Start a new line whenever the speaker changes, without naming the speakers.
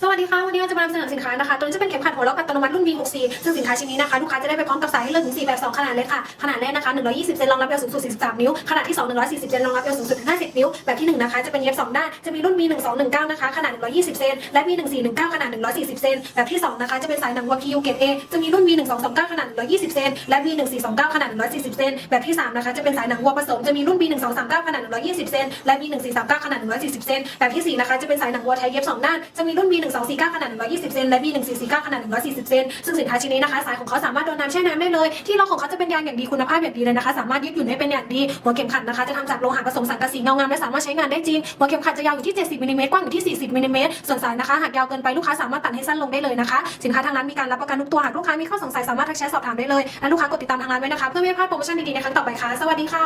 そ ดีค่ะ วันนี้จะมานำเสนอสินค้านะคะ ตัวนี้จะเป็นเข็มขัดหัวล็อกอัตโนมัติรุ่น V6C ซึ่งสินค้าชิ้นนี้นะคะ ลูกค้าจะได้ไปพร้อมกับสายให้เลือกถึง 4 แบบ 2 ขนาดเลยค่ะ ขนาดแรกนะคะ 120 เซนรองรับเอวสูงสุด 43 นิ้ว ขนาดที่ 2 140 เซนรองรับเอวสูงสุด 50 นิ้ว แบบที่ 1 นะคะ จะเป็นเย็บ 2 ด้าน จะมีรุ่น V1219 นะคะ ขนาด 120 เซน และ V1419 ขนาด 140 เซน แบบที่ 2 นะคะ จะเป็นสายหนังวัว PU เกรด A จะมีรุ่น V1229 ขนาด 120 เซน และ V1429 ขนาด 140 เซน แบบที่ 3 นะคะ จะเป็นสายหนังวัวผสม จะมีรุ่น V1239 ขนาด 120 เซน และ V1439 ขนาด 140 เซน แบบที่ 4 นะคะ จะเป็นสายหนังวัวไทยเย็บ 2 ด้าน จะมีรุ่น V12 1249 ขนาด 120 เซนและ V1449 ขนาด 140 เซนซึ่งสินค้าชิ้นนี้นะคะสายของเขาสามารถโดนน้ำแช่น้ำได้เลย ที่ล็อกของเขาจะเป็นยางอย่างดีคุณภาพอย่างดีเลยนะคะ สามารถยืดหยุ่นได้เป็นอย่างดีหัวเข็มขัดนะคะจะทำจากโลหะผสมสังกะสีเงางามและสามารถใช้งานได้จริงหัวเข็มขัดจะยาวอยู่ที่ 70มิลลิเมตรกว้างอยู่ที่ 40มิลลิเมตรส่วนสายนะคะหากยาวเกินไปลูกค้าสามารถตัดให้สั้นลงได้เลยนะคะ สินค้าทางร้านมีการรับประกันทุกตัวหากลูกค้ามีข้อสงสัยสามารถทักแชทสอบถามได้เลยและลูกค้ากดติดตามทางร้านไว้นะคะเพื่อไม่พลาดโปรโมชั่นดีๆในครั้งต่อไปค่ะสวัสดีค่ะ